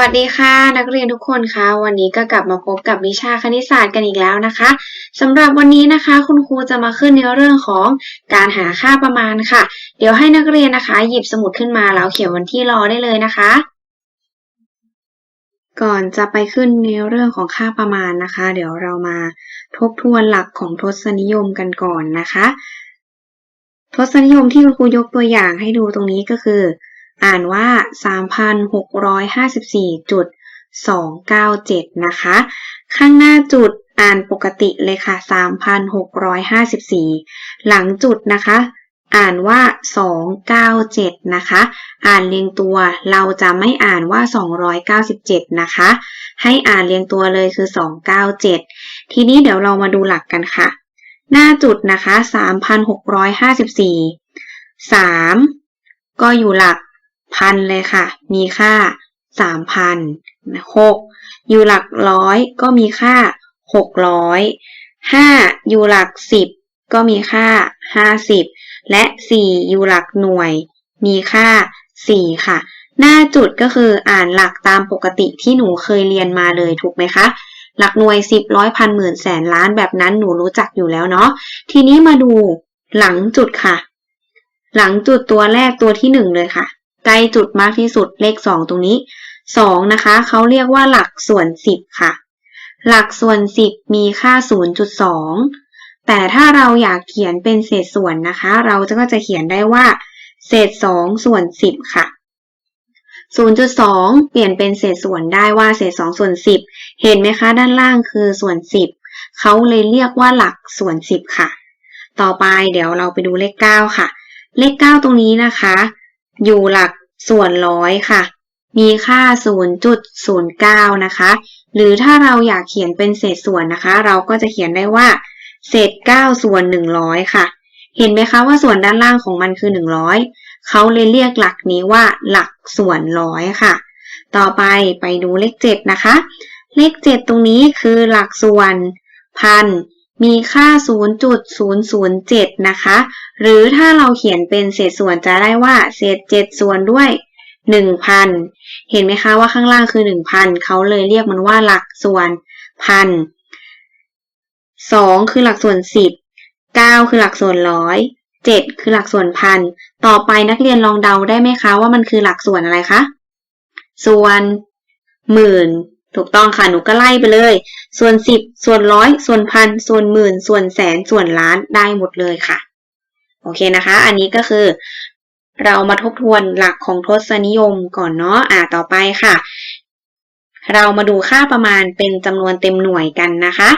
วัสดีค่ะ นักเรียนทุกคนคะวันนี้ก็กลับมาพบกับวิชาคณิตศาสตร์กันอีกแล้วนะคะสำหรับวันนี้นะคะ คุณครูจะมาขึ้นในเรื่องของการหาค่าประมาณค่ะ เดี๋ยวให้นักเรียนนะคะ หยิบสมุดขึ้นมาแล้วเขียนวันที่รอได้เลยนะคะ ก่อนจะไปขึ้นในเรื่องของค่าประมาณนะคะ เดี๋ยวเรามาทบทวนหลักของทศนิยมกันก่อนนะคะ ทศนิยมที่คุณครูยกตัวอย่างให้ดูตรงนี้ก็คือ อ่านว่า 3,654.297 นะคะ ข้างหน้าจุดอ่านปกติเลยค่ะ 3,654 หลังจุดนะคะ อ่านว่า 297 นะคะ อ่านเรียงตัว เราจะไม่อ่านว่า 297 นะคะ ให้อ่านเรียงตัวเลยคือ 297 ทีนี้เดี๋ยวเรามาดูหลักกันค่ะ หน้าจุดนะคะ 3,654 3 ก็อยู่หลัก พันเลยค่ะ มีค่า3,000 6อยู่หลักร้อยก็มีค่า600 5อยู่หลัก10ก็มีค่า50และ4อยู่หลักหน่วย มีค่า4ค่ะ หน้าจุดก็คืออ่านหลักตามปกติที่หนูเคยเรียนมาเลยถูกไหมคะหลักหน่วย10ร้อยพันหมื่นแสนล้านแบบนั้นหนูรู้จักอยู่แล้วเนาะทีนี้มาดูหลังจุดค่ะ หลังจุดตัวแรกตัวที่1เลยค่ะ ใกล้จุดมากที่สุดเลข 2 ตรงนี้ 2 นะคะ เขาเรียกว่าหลักส่วน 10 ค่ะ หลักส่วน 10 มีค่า 0.2 แต่ถ้าเราอยากเขียนเป็นเศษส่วนนะคะ เราก็จะเขียนได้ว่า เศษ 2 ส่วน 10 ค่ะ 0.2 เปลี่ยนเป็นเศษส่วนได้ว่าเศษ 2 ส่วน 10 เห็นไหมคะด้านล่างคือส่วน 10 เขาเลยเรียกว่าหลักส่วน 10 ค่ะ ต่อไปเดี๋ยวเราไปดูเลข 9 ค่ะ เลข 9 ตรงนี้นะคะ อยู่หลัก ส่วนร้อยค่ะ มีค่า 0.09 นะคะ หรือถ้าเราอยากเขียนเป็นเศษส่วนนะคะ เราก็จะเขียนได้ว่า เศษ 9 ส่วน 100 ค่ะ เห็นไหมคะว่าส่วนด้านล่างของมันคือ 100 เขาเลยเรียกหลักนี้ว่าหลักส่วนร้อยค่ะ ต่อไปไปดูเลข 7 นะคะ เลข 7 ตรงนี้คือหลักส่วนพัน มีค่า 0.007 นะคะ หรือถ้าเราเขียนเป็นเศษส่วนจะได้ว่าเศษ 7 ส่วนด้วย 1,000 เห็นไหมคะว่าข้างล่างคือ 1,000 เขาเลยเรียกมันว่าหลักส่วนพัน2คือหลักส่วน10 9คือหลักส่วนร้อย7คือหลักส่วนพันต่อไปนักเรียนลองเดาได้ไหมคะว่ามันคือหลักส่วนอะไรคะ ส่วนหมื่น ถูกต้องค่ะหนูก็ไล่ไปเลย ส่วนสิบส่วนร้อยส่วนพันส่วนหมื่น ส่วนแสนส่วนล้านได้หมดเลยค่ะ โอเคนะคะ อันนี้ก็คือ เรามาทบทวนหลักของทศนิยมก่อนเนาะอ่าต่อไปค่ะ เรามาดูค่าประมาณเป็นจำนวนเต็มหน่วยกันนะคะ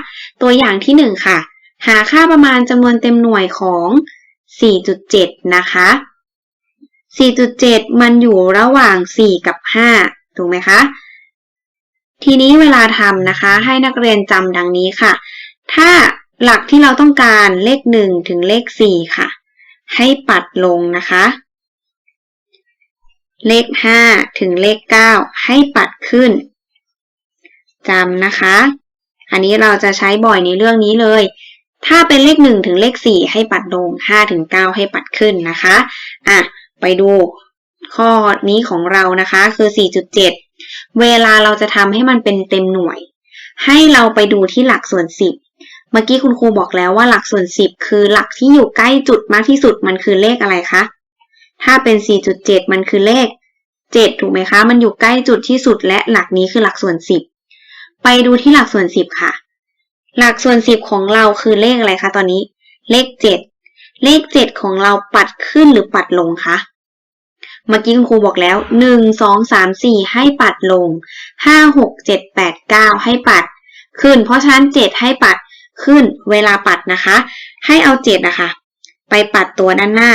ตัวอย่างที่หนึ่งค่ะ หาค่าประมาณจำนวนเต็มหน่วยของ 4.7 นะคะ 4.7 มันอยู่ระหว่าง 4 กับ 5 ถูกไหมคะ ทีนี้เวลาทำนะคะ ให้นักเรียนจำดังนี้ค่ะ ถ้าหลักที่เราต้องการเลข 1 ถึงเลข 4 ค่ะ ให้ปัดลงนะคะ เลข 5 ถึงเลข 9 ให้ปัดขึ้นจำนะคะ อันนี้เราจะใช้บ่อยในเรื่องนี้เลย ถ้าเป็นเลข 1 ถึงเลข 4 ให้ปัดลง 5 ถึง 9 ให้ปัดขึ้นนะคะ อะ ไปดู ข้อนี้ของเรานะคะคือ 4.7 เวลาเราจะทำให้มันเป็นเต็มหน่วย ให้เราไปดูที่หลักส่วนสิบเมื่อกี้คุณครูบอกแล้วว่าหลักส่วนสิบคือหลักที่อยู่ใกล้จุดมากที่สุดมันคือเลขอะไรคะ ถ้าเป็น 4.7 มันคือเลข 7 ถูกไหมคะ มันอยู่ใกล้จุดที่สุดและหลักนี้คือหลักส่วน 10 ไปดูที่หลักส่วน 10 ค่ะ หลักส่วน 10 ของเราคือเลขอะไรคะตอนนี้ เลข 7 เลข 7 ของเราปัดขึ้นหรือปัดลงคะ เมื่อกี้คุณครูบอกแล้วหนึ่งสองสามสี่ให้ปัดลงห้าหกเจ็ดแปดเก้าให้ปัดขึ้น เพราะฉะนั้นเจ็ดให้ปัดขึ้นเวลาปัดนะคะ ให้เอาเจ็ดนะคะ ไปปัดตัวด้านหน้า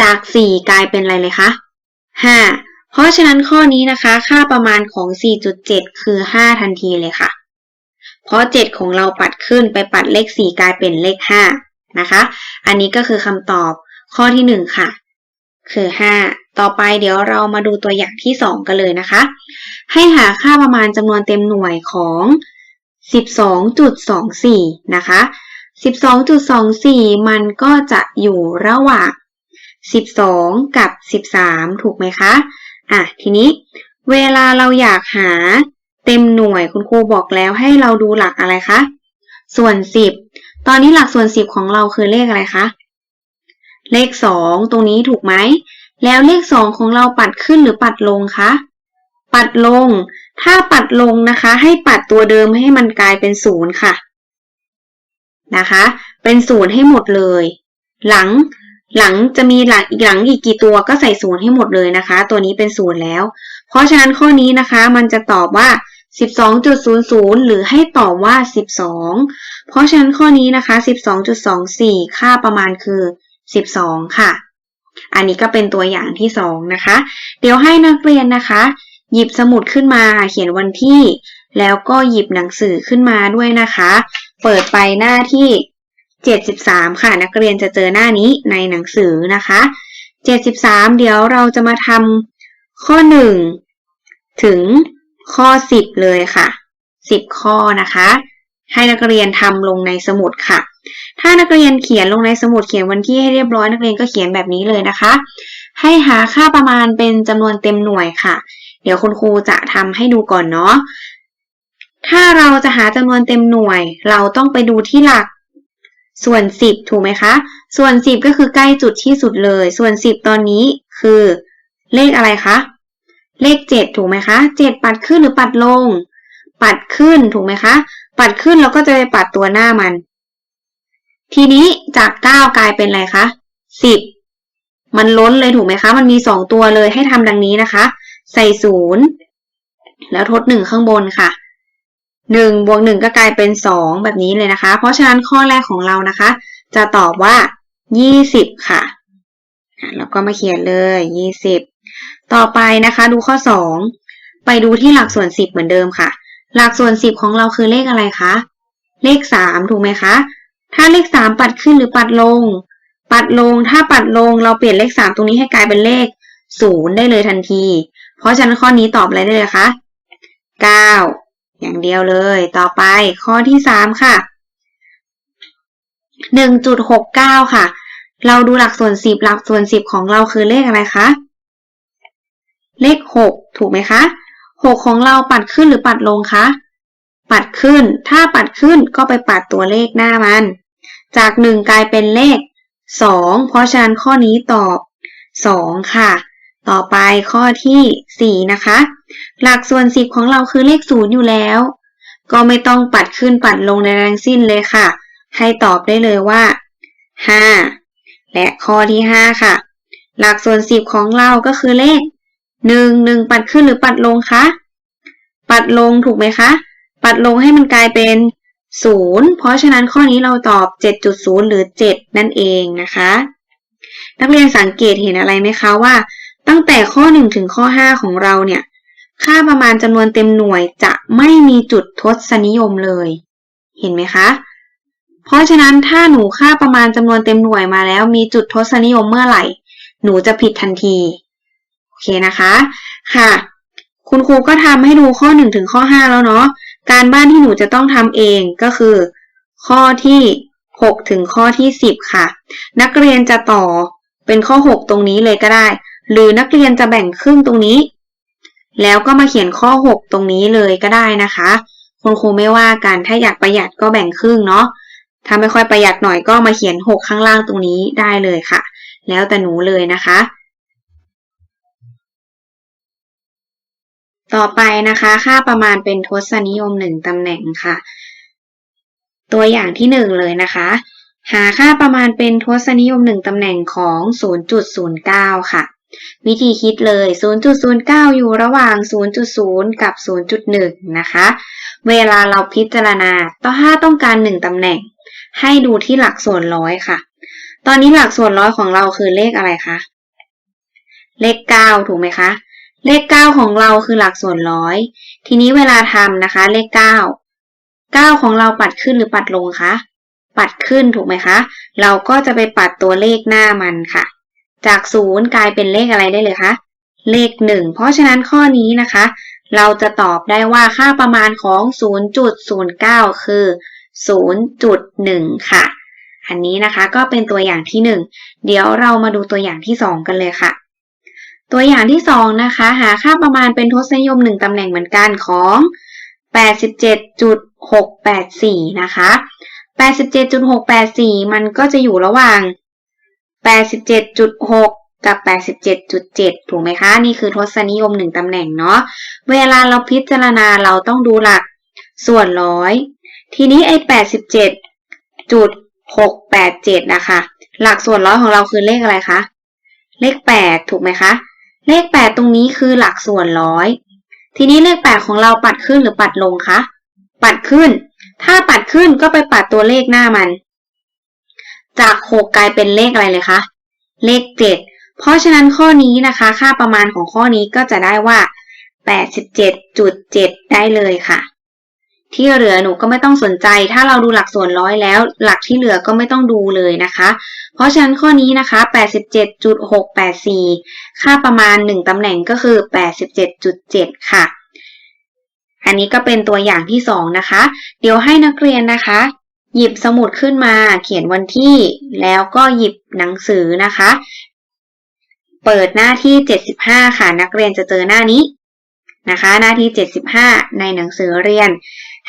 จากสี่กลายเป็นอะไรเลยคะห้าเพราะฉะนั้นข้อนี้นะคะ ค่าประมาณของ 4.7 คือ 5 ทันทีเลยค่ะ เพราะ 7 ของเราปัดขึ้นไปปัดเลข 4 กลายเป็นเลข 5 นะคะ อันนี้ก็คือคำตอบข้อที่ 1 ค่ะ คือ 5 ต่อไปเดี๋ยวเรามาดูตัวอย่างที่ 2 กันเลยนะคะ ให้หาค่าประมาณจำนวนเต็มหน่วยของ 12.24 นะคะ 12.24 มันก็จะอยู่ระหว่าง 12 กับ 13 ถูกไหมคะ อะ ทีนี้เวลาเราอยากหาเต็มหน่วยคุณครูบอกแล้วให้เราดูหลักอะไรคะ ส่วนสิบตอนนี้หลักส่วนสิบของเราคือเลขอะไรคะ เลขสองตรงนี้ถูกไหม แล้วเลขสองของเราปัดขึ้นหรือปัดลงคะ ปัดลง ถ้าปัดลงนะคะ ให้ปัดตัวเดิมให้มันกลายเป็นศูนย์ค่ะนะคะ เป็นศูนย์ให้หมดเลย หลังหลังจะมีหลังอีกหลังอีกกี่ตัวก็ใส่ศูนย์ให้หมดเลยนะคะ ตัวนี้เป็นศูนย์แล้ว เพราะฉะนั้นข้อนี้นะคะมันจะตอบว่า 12.00 หรือให้ตอบว่า 12 เพราะฉะนั้นข้อนี้นะคะ 12.24 ค่าประมาณคือ 12 ค่ะ อันนี้ก็เป็นตัวอย่างที่ 2 นะคะ เดี๋ยวให้นักเรียนนะคะ หยิบสมุดขึ้นมาเขียนวันที่ แล้วก็หยิบหนังสือขึ้นมาด้วยนะคะ เปิดไปหน้าที่ 73 ค่ะ นักเรียนจะเจอหน้านี้ในหนังสือนะคะ 73 เดี๋ยวเราจะมาทำข้อ 1 ถึงข้อ 10 เลยค่ะ 10 ข้อนะคะ ให้นักเรียนทำลงในสมุดค่ะ ถ้านักเรียนเขียนลงในสมุดเขียนวันที่ให้เรียบร้อยนักเรียนก็เขียนแบบนี้เลยนะคะ ให้หาค่าประมาณเป็นจำนวนเต็มหน่วยค่ะ เดี๋ยวคุณครูจะทำให้ดูก่อนเนาะถ้าเราจะหาจำนวนเต็มหน่วย เราต้องไปดูที่หลัก ส่วน 10 ถูกไหมคะ ส่วน 10 ก็คือใกล้จุดที่สุดเลย ส่วน 10 ตอนนี้คือ เลขอะไรคะเลข 7 ถูกไหมคะ 7 ปัดขึ้นหรือปัดลง ปัดขึ้นถูกไหมคะ ปัดขึ้นเราก็จะไปปัดตัวหน้ามัน ทีนี้จาก 9 กลายเป็นอะไรคะ 10 มันล้นเลยถูกไหมคะ มันมี 2 ตัวเลยให้ทำดังนี้นะคะ ใส่ศูนย์แล้วทดหนึ่งข้างบนค่ะหนึ่งบวกหนึ่งก็กลายเป็นสองแบบนี้เลยนะคะ เพราะฉะนั้นข้อแรกของเรานะคะ จะตอบว่ายี่สิบค่ะ แล้วก็มาเขียนเลยยี่สิบต่อไปนะคะ ดูข้อสองไปดูที่หลักส่วนสิบเหมือนเดิมค่ะ หลักส่วนสิบของเราคือเลขอะไรคะ เลขสามถูกไหมคะ ถ้าเลขสามปัดขึ้นหรือปัดลง ปัดลง ถ้าปัดลงเราเปลี่ยนเลขสามตรงนี้ให้กลายเป็นเลขศูนย์ได้เลยทันที เพราะฉะนั้นข้อนี้ตอบอะไรได้เลยคะเก้าอย่างเดียวเลย ต่อไปข้อที่สามค่ะหนึ่งจุดหกเก้าค่ะ เราดูหลักส่วนสิบหลักส่วนสิบของเราคือเลขอะไรคะ เลขหกถูกไหมคะหกของเราปัดขึ้นหรือปัดลงคะ ปัดขึ้น ถ้าปัดขึ้นก็ไปปัดตัวเลขหน้ามัน จากหนึ่งกลายเป็นเลขสองเพราะฉะนั้นข้อนี้ตอบสองค่ะ ต่อไปข้อที่4นะคะ หลักส่วน10ของเราคือเลขศูนย์อยู่แล้ว ก็ไม่ต้องปัดขึ้นปัดลงในแรงสิ้นเลยค่ะ ให้ตอบได้เลยว่า5และข้อที่5ค่ะ หลักส่วน10ของเราก็คือเลข1 1ปัดขึ้นหรือปัดลงคะปัดลงถูกไหมคะ ปัดลงให้มันกลายเป็น 0 เพราะฉะนั้นข้อนี้เราตอบ 7.0 หรือ 7 นั่นเองนะคะ นักเรียนสังเกตเห็นอะไรไหมคะว่า ตั้งแต่ข้อ 1 ถึงข้อ 5 ของเราเนี่ย ค่าประมาณจำนวนเต็มหน่วยจะไม่มีจุดทศนิยมเลย เห็นไหมคะ เพราะฉะนั้นถ้าหนูค่าประมาณจำนวนเต็มหน่วยมาแล้ว มีจุดทศนิยมเมื่อไหร่ หนูจะผิดทันที โอเคนะคะ ค่ะ คุณครูก็ทำให้ดูข้อ 1 ถึงข้อ 5 แล้วเนาะ การบ้านที่หนูจะต้องทำเองก็คือ ข้อที่ 6 ถึงข้อที่ 10 ค่ะ นักเรียนจะต่อเป็นข้อ 6 ตรงนี้เลยก็ได้ หรือนักเรียนจะแบ่งครึ่งตรงนี้ แล้วก็มาเขียนข้อ 6 ตรงนี้เลยก็ได้นะคะคุณครูไม่ว่ากันถ้าอยากประหยัดก็แบ่งครึ่งเนาะถ้าไม่ค่อยประหยัดหน่อยก็มาเขียน 6 ข้างล่างตรงนี้ได้เลยค่ะ แล้วแต่หนูเลยนะคะ ต่อไปนะคะ ค่าประมาณเป็นทศนิยม1ตำแหน่งค่ะ ตัวอย่างที่1เลยนะคะ หาค่าประมาณเป็นทศนิยม1ตำแหน่งของ 0.09 ค่ะวิธีคิดเลย 0.09 อยู่ระหว่าง 0.0 กับ 0.1 นะคะ เวลาเราพิจารณาต่อถ้ต้องการ 1 ตำแหน่ง ให้ดูที่หลักส่วนร้อยค่ะ ตอนนี้หลักส่วนร้อยของเราคือเลขอะไรคะ เลข 9 ถูกไหมคะ เลข 9 ของเราคือหลักส่วนร้อย ทีนี้เวลาทำนะคะ เลข 9 9 ของเราปัดขึ้นหรือปัดลงคะ ปัดขึ้นถูกไหมคะ เราก็จะไปปัดตัวเลขหน้ามันค่ะ จากศูนย์กลายเป็นเลขอะไรได้เลยคะ เลขหนึ่งเพราะฉะนั้นข้อนี้นะคะ เราจะตอบได้ว่าค่าประมาณของ 0.09 คือ 0.1 ค่ะ อันนี้นะคะก็เป็นตัวอย่างที่ 1 เดี๋ยวเรามาดูตัวอย่างที่ 2 กันเลยค่ะ ตัวอย่างที่สองนะคะ หาค่าประมาณเป็นทศนิยมหนึ่งตำแหน่งเหมือนกันของ 87.684 นะคะ 87.684 มันก็จะอยู่ระหว่าง 87.6 กับ 87.7 ถูกไหมคะ นี่คือทศนิยมหนึ่งตำแหน่งเนาะ เวลาเราพิจารณาเราต้องดูหลักส่วนร้อย ทีนี้ไอ้ 87.687 นะคะ หลักส่วนร้อยของเราคือเลขอะไรคะ เลข 8 ถูกไหมคะ เลข8ตรงนี้คือหลักส่วนร้อย ทีนี้เลข8ของเราปัดขึ้นหรือปัดลงคะ ปัดขึ้น ถ้าปัดขึ้นก็ไปปัดตัวเลขหน้ามัน จาก6กลายเป็นเลขอะไรเลยคะ เลข7เพราะฉะนั้นข้อนี้นะคะ ค่าประมาณของข้อนี้ก็จะได้ว่า 87.7 ได้เลยค่ะ ที่เหลือหนูก็ไม่ต้องสนใจ ถ้าเราดูหลักส่วนร้อยแล้ว หลักที่เหลือก็ไม่ต้องดูเลยนะคะ เพราะฉะนั้นข้อนี้นะคะ 87.684 ค่าประมาณ 1 ตำแหน่งก็คือ 87.7 ค่ะ อันนี้ก็เป็นตัวอย่างที่ 2 นะคะ เดี๋ยวให้นักเรียนนะคะ หยิบสมุดขึ้นมา เขียนวันที่ แล้วก็หยิบหนังสือนะคะ เปิดหน้าที่ 75 ค่ะ นักเรียนจะเจอหน้านี้นะคะ หน้าที่ 75 ในหนังสือเรียน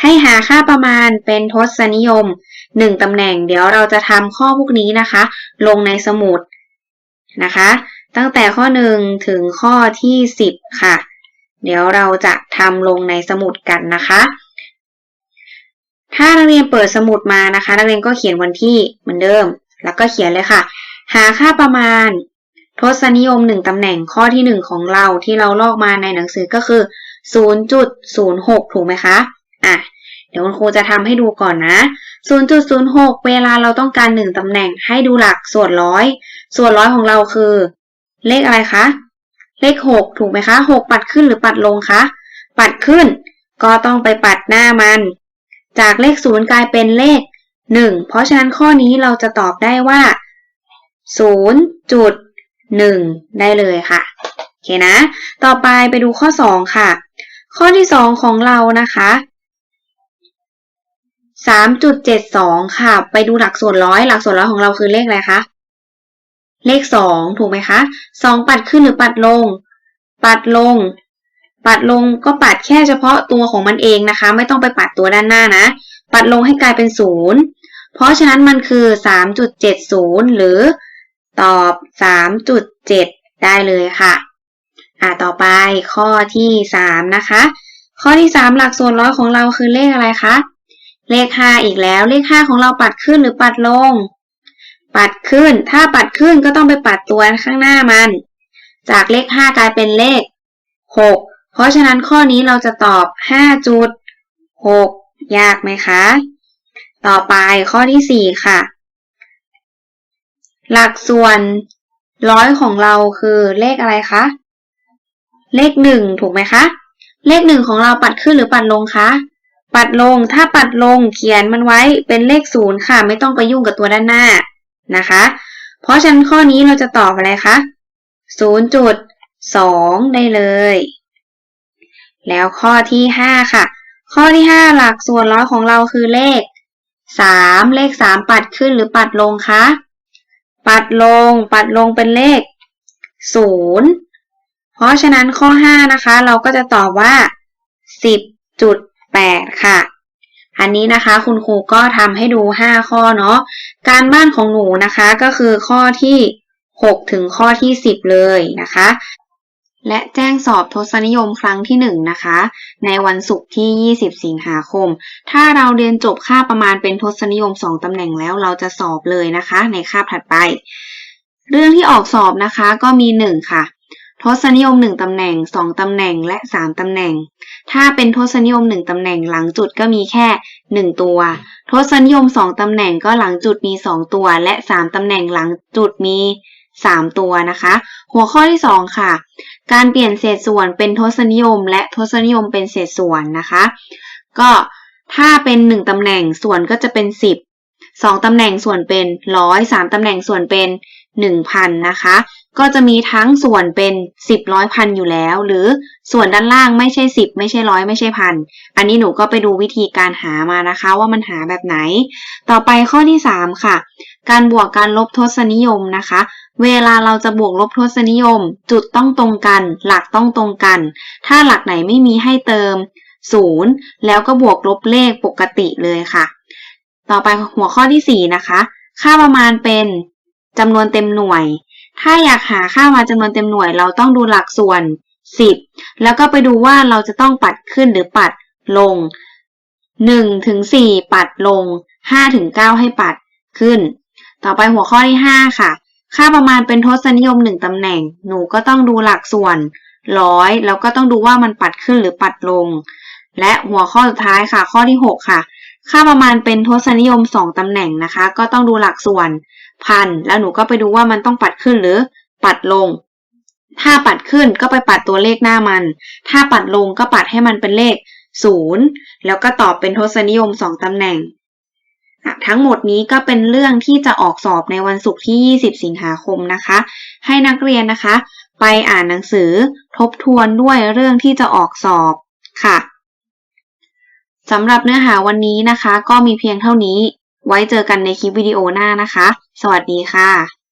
ให้หาค่าประมาณเป็นทศนิยม 1ตำแหน่ง เดี๋ยวเราจะทำข้อพวกนี้นะคะ ลงในสมุดนะคะ ตั้งแต่ข้อ 1 ถึงข้อที่ 10 ค่ะ เดี๋ยวเราจะทำลงในสมุดกันนะคะ ถ้านักเรียนเปิดสมุดมานะคะ นักเรียนก็เขียนวันที่เหมือนเดิม แล้วก็เขียนเลยค่ะ หาค่าประมาณทศนิยม 1ตำแหน่งข้อที่ 1 ของเราที่เราลอกมาในหนังสือก็คือ 0.06 ถูกไหมคะ อะเดี๋ยวคุณครูจะทำให้ดูก่อนนะ 0.06 เวลาเราต้องการ 1ตำแหน่งให้ดูหลักส่วนร้อย ส่วนร้อยของเราคือ เลขอะไรคะ เลข 6 ถูกไหมคะ 6 ปัดขึ้นหรือปัดลงคะ ปัดขึ้น ก็ต้องไปปัดหน้ามัน จากเลข 0 กลายเป็นเลข 1 เพราะฉะนั้นข้อนี้เราจะตอบได้ว่า 0.1 ได้เลยค่ะ โอเคนะ ต่อไปไปดูข้อ 2 ค่ะ ข้อที่ 2 ของเรานะคะ 3.72ค่ะ ไปดูหลักส่วนร้อย หลักส่วนร้อยของเราคือเลขอะไรคะ เลข2ถูกไหมคะ2ปัดขึ้นหรือปัดลง ปัดลง ปัดลงก็ปัดแค่เฉพาะตัวของมันเองนะคะ ไม่ต้องไปปัดตัวด้านหน้านะ ปัดลงให้กลายเป็น0เพราะฉะนั้นมันคือ3.70หรือตอบ3.7ได้เลยค่ะอ่าต่อไปข้อที่3นะคะ ข้อที่3หลักส่วนร้อยของเราคือเลขอะไรคะ เลข5อีกแล้ว เลข5ของเราปัดขึ้นหรือปัดลง ปัดขึ้น ถ้าปัดขึ้นก็ต้องไปปัดตัวข้างหน้ามัน จากเลข5กลายเป็นเลข6เพราะฉะนั้นข้อนี้เราจะตอบ5.6ยากไหมคะ ต่อไปข้อที่4ค่ะ หลักส่วนร้อยของเราคือเลขอะไรคะ เลข1ถูกไหมคะ เลข1ของเราปัดขึ้นหรือปัดลงคะ ปัดลง ถ้าปัดลงเขียนมันไว้เป็นเลข0ค่ะ ไม่ต้องไปยุ่งกับตัวด้านหน้านะคะ เพราะฉะนั้นข้อนี้เราจะตอบอะไรคะ0.2ได้เลย แล้วข้อที่5ค่ะ ข้อที่5หลักส่วนร้อยของเราคือเลข3เลข3ปัดขึ้นหรือปัดลงคะปัดลง ปัดลงเป็นเลข0เพราะฉะนั้นข้อ5นะคะ เราก็จะตอบว่า 8 ค่ะ อันนี้นะคะคุณครูก็ทำให้ดู 5 ข้อเนาะ การบ้านของหนูนะคะก็คือข้อที่ 6 ถึงข้อที่ 10 เลยนะคะ และแจ้งสอบทศนิยมครั้งที่ 1 นะคะ ในวันศุกร์ที่ 20 สิงหาคม ถ้าเราเรียนจบค่าประมาณเป็นทศนิยม 2ตำแหน่งแล้วเราจะสอบเลยนะคะ ในคาบถัดไป เรื่องที่ออกสอบนะคะก็มี 1 ค่ะ ทศนิยม 1 ตำแหน่ง 2 ตำแหน่งและ 3 ตำแหน่ง ถ้าเป็นทศนิยม 1 ตำแหน่งหลังจุดก็มีแค่ 1 ตัว ทศนิยม 2 ตำแหน่งก็หลังจุดมี 2 ตัว และ 3 ตำแหน่งหลังจุดมี 3 ตัวนะคะ หัวข้อที่ 2 ค่ะ การเปลี่ยนเศษส่วนเป็นทศนิยม และทศนิยมเป็นเศษส่วนนะคะ ก็ถ้าเป็น 1 ตำแหน่งส่วนก็จะเป็น 10 2 ตำแหน่งส่วนเป็น100 3ตำแหน่งส่วนเป็น 1,000 นะคะ ก็จะมีทั้งส่วนเป็น 10ร้อยพันอยู่แล้ว หรือส่วนด้านล่างไม่ใช่ 10 ไม่ใช่ร้อยไม่ใช่พันอันนี้หนูก็ไปดูวิธีการหามานะคะว่ามันหาแบบไหน ต่อไปข้อที่ 3 ค่ะ การบวกการลบทศนิยมนะคะ เวลาเราจะบวกลบทศนิยม จุดต้องตรงกัน หลักต้องตรงกัน ถ้าหลักไหนไม่มีให้เติม 0 แล้วก็บวกลบเลขปกติเลยค่ะ ต่อไปหัวข้อที่ 4 นะคะ ค่าประมาณเป็นจำนวนเต็มหน่วย ถ้าอยากหาค่ามาจำนวนเต็มหน่วย เราต้องดูหลักส่วน 10 แล้วก็ไปดูว่าเราจะต้องปัดขึ้นหรือปัดลง 1 ถึง 4 ปัดลง 5 ถึง 9 ให้ปัดขึ้น ต่อไปหัวข้อที่ 5 ค่ะ ค่าประมาณเป็นทศนิยม 1ตำแหน่ง หนูก็ต้องดูหลักส่วนร้อยแล้วก็ต้องดูว่ามันปัดขึ้นหรือปัดลง และหัวข้อสุดท้ายค่ะ ข้อที่ 6 ค่ะ ค่าประมาณเป็นทศนิยม 2ตำแหน่งนะคะ ก็ต้องดูหลักส่วน พันแล้วหนูก็ไปดูว่ามันต้องปัดขึ้นหรือปัดลง ถ้าปัดขึ้นก็ไปปัดตัวเลขหน้ามัน ถ้าปัดลงก็ปัดให้มันเป็นเลข 0 แล้วก็ตอบเป็นทศนิยม 2ตำแหน่ง ทั้งหมดนี้ก็เป็นเรื่องที่จะออกสอบในวันศุกร์ที่ 20 สิงหาคมนะคะ ให้นักเรียนนะคะ ไปอ่านหนังสือทบทวนด้วยเรื่องที่จะออกสอบค่ะสำหรับเนื้อหาวันนี้นะคะ ก็มีเพียงเท่านี้ ไว้เจอกันในคลิปวิดีโอหน้านะคะ สวัสดีค่ะ